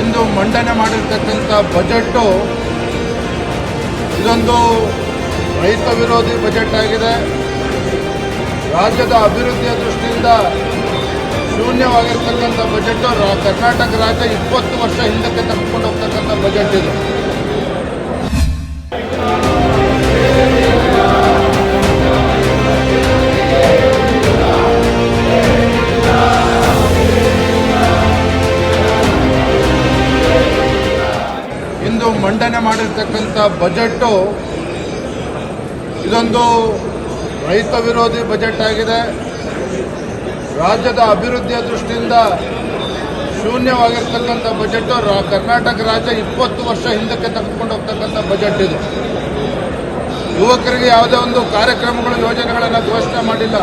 ಇಂದು ಮಂಡನೆ ಮಾಡಿರ್ತಕ್ಕಂಥ ಬಜೆಟ್ಟು ಇದೊಂದು ರೈತ ವಿರೋಧಿ ಬಜೆಟ್ ಆಗಿದೆ. ರಾಜ್ಯದ ಅಭಿವೃದ್ಧಿಯ ದೃಷ್ಟಿಯಿಂದ ಶೂನ್ಯವಾಗಿರ್ತಕ್ಕಂಥ ಬಜೆಟ್ಟು ಕರ್ನಾಟಕ ರಾಜ್ಯ ಇಪ್ಪತ್ತು ವರ್ಷ ಹಿಂದಕ್ಕೆ ತೆಗೆದುಕೊಂಡು ಹೋಗ್ತಕ್ಕಂಥ ಬಜೆಟ್ ಇದು. ಇಂದು ಮಂಡನೆ ಮಾಡಿರ್ತಕ್ಕಂಥ ಬಜೆಟ್ಟು ಇದೊಂದು ರೈತ ವಿರೋಧಿ ಬಜೆಟ್ ಆಗಿದೆ. ರಾಜ್ಯದ ಅಭಿವೃದ್ಧಿಯ ದೃಷ್ಟಿಯಿಂದ ಶೂನ್ಯವಾಗಿರ್ತಕ್ಕಂಥ ಬಜೆಟ್ ಕರ್ನಾಟಕ ರಾಜ್ಯ ಇಪ್ಪತ್ತು ವರ್ಷ ಹಿಂದಕ್ಕೆ ತೆಗೆದುಕೊಂಡು ಹೋಗ್ತಕ್ಕಂಥ ಬಜೆಟ್ ಇದು. ಯುವಕರಿಗೆ ಯಾವುದೇ ಒಂದು ಕಾರ್ಯಕ್ರಮಗಳು, ಯೋಜನೆಗಳನ್ನು ಘೋಷಣೆ ಮಾಡಿಲ್ಲ.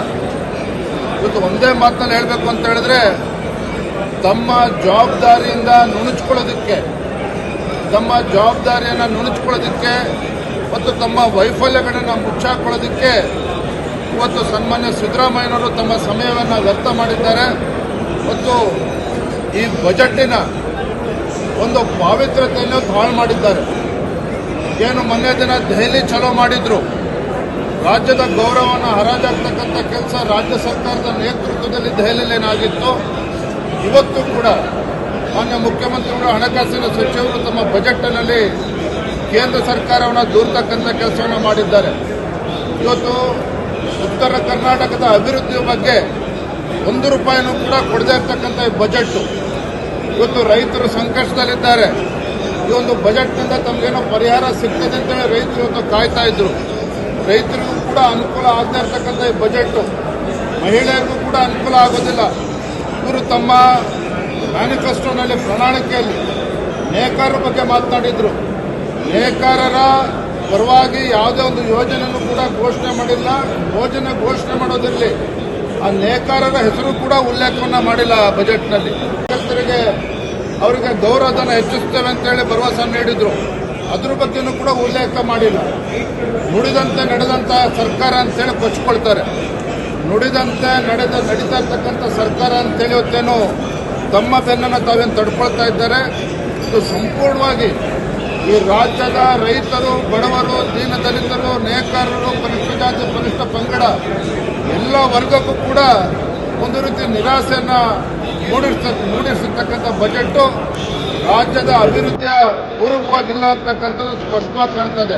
ಇವತ್ತು ಒಂದೇ ಮಾತಿನಲ್ಲಿ ಹೇಳಬೇಕು ಅಂತ ಹೇಳಿದ್ರೆ, ತಮ್ಮ ಜವಾಬ್ದಾರಿಯಿಂದ ನುಣುಚ್ಕೊಳ್ಳೋದಕ್ಕೆ, ತಮ್ಮ ಜವಾಬ್ದಾರಿಯನ್ನು ನುಣುಚ್ಕೊಳ್ಳೋದಕ್ಕೆ ಮತ್ತು ತಮ್ಮ ವೈಫಲ್ಯಗಳನ್ನು ಮುಚ್ಚಾಕೊಳ್ಳೋದಕ್ಕೆ ಇವತ್ತು ಸನ್ಮಾನ್ಯ ಸಿದ್ದರಾಮಯ್ಯನವರು ತಮ್ಮ ಸಮಯವನ್ನು ವ್ಯರ್ಥ ಮಾಡಿದ್ದಾರೆ. ಮತ್ತು ಈ ಬಜೆಟ್ಟಿನ ಒಂದು ಪಾವಿತ್ರತೆಯನ್ನು ಹಾಳು ಮಾಡಿದ್ದಾರೆ. ಏನು ಮೊನ್ನೆ ದಿನ ದೆಹಲಿ ಚಲೋ ಮಾಡಿದ್ರು. ರಾಜ್ಯದ ಗೌರವವನ್ನು ಹರಾಜಾಗ್ತಕ್ಕಂಥ ಕೆಲಸ ರಾಜ್ಯ ಸರ್ಕಾರದ ನೇತೃತ್ವದಲ್ಲಿ ದೆಹಲಿಯಲ್ಲಿ ಏನಾಗಿತ್ತು ಇವತ್ತು ಕೂಡ ಮಾನ್ಯ ಮುಖ್ಯಮಂತ್ರಿಗಳು, ಹಣಕಾಸಿನ ಸಚಿವರು ತಮ್ಮ ಬಜೆಟ್ನಲ್ಲಿ ಕೇಂದ್ರ ಸರ್ಕಾರವನ್ನು ದೂರ್ತಕ್ಕಂಥ ಕೆಲಸವನ್ನು ಮಾಡಿದ್ದಾರೆ. ಇವತ್ತು ಉತ್ತರ ಕರ್ನಾಟಕದ ಅಭಿವೃದ್ಧಿಯ ಬಗ್ಗೆ ಒಂದು ರೂಪಾಯಿನೂ ಕೂಡ ಕೊಡದೇ ಇರ್ತಕ್ಕಂಥ ಈ ಬಜೆಟ್ ಇವತ್ತು ರೈತರು ಸಂಕಷ್ಟದಲ್ಲಿದ್ದಾರೆ. ಈ ಒಂದು ಬಜೆಟ್ನಿಂದ ತಮಗೇನೋ ಪರಿಹಾರ ಸಿಗ್ತದೆ ಅಂತೇಳಿ ರೈತರು ಇವತ್ತು ಕಾಯ್ತಾ ಇದ್ರು. ರೈತರಿಗೂ ಕೂಡ ಅನುಕೂಲ ಆಗದೇ ಇರ್ತಕ್ಕಂಥ ಈ ಬಜೆಟ್ ಮಹಿಳೆಯರಿಗೂ ಕೂಡ ಅನುಕೂಲ ಆಗೋದಿಲ್ಲ. ಇವರು ತಮ್ಮ ಮ್ಯಾನಿಫೆಸ್ಟೋನಲ್ಲಿ ಪ್ರಣಾಳಿಕೆಯಲ್ಲಿ ನೇಕಾರರ ಬಗ್ಗೆ ಮಾತನಾಡಿದ್ರು. ನೇಕಾರರ ಪರವಾಗಿ ಯಾವುದೇ ಒಂದು ಯೋಜನೆಯನ್ನು ಕೂಡ ಘೋಷಣೆ ಮಾಡಿಲ್ಲ. ಯೋಜನೆ ಘೋಷಣೆ ಮಾಡೋದಿರಲಿ ಆ ನೇಕಾರರ ಹೆಸರು ಕೂಡ ಉಲ್ಲೇಖವನ್ನ ಮಾಡಿಲ್ಲ ಬಜೆಟ್ನಲ್ಲಿ. ಮುಖ್ಯಸ್ಥರಿಗೆ ಅವರಿಗೆ ಗೌರವಧನ ಹೆಚ್ಚಿಸ್ತೇವೆ ಅಂತೇಳಿ ಭರವಸೆ ನೀಡಿದ್ರು. ಅದ್ರ ಬಗ್ಗೆನೂ ಕೂಡ ಉಲ್ಲೇಖ ಮಾಡಿಲ್ಲ. ನುಡಿದಂತೆ ನಡೆದಂತಹ ಸರ್ಕಾರ ಅಂತೇಳಿ ಕೊಚ್ಕೊಳ್ತಾರೆ ನುಡಿದಂತೆ ನಡೆದ, ನಡೀತಾ ಇರ್ತಕ್ಕಂಥ ಸರ್ಕಾರ ಅಂತೇಳಿ ಇವತ್ತೇನು ತಮ್ಮ ಬೆನ್ನನ್ನು ತಾವೇನು ತಡ್ಕೊಳ್ತಾ ಇದ್ದಾರೆ. ಇದು ಸಂಪೂರ್ಣವಾಗಿ ಈ ರಾಜ್ಯದ ರೈತರು, ಬಡವರು ದೀನ ದಲಿತರು ನೇಕಾರರು ಪರಿಶಿಷ್ಟ ಜಾತಿ ಪರಿಷ್ಠ ಪಂಗಡ ಎಲ್ಲ ವರ್ಗಕ್ಕೂ ಕೂಡ ಒಂದು ರೀತಿ ನಿರಾಸೆಯನ್ನು ಮೂಡಿಸ ಮೂಡಿಸಿರ್ತಕ್ಕಂಥ ಬಜೆಟ್ಟು ರಾಜ್ಯದ ಅಭಿವೃದ್ಧಿಯ ಪೂರ್ವಕವಾಗಿಲ್ಲ ಅಂತಕ್ಕಂಥದ್ದು ಸ್ಪಷ್ಟವಾಗಿ ಕಾಣ್ತದೆ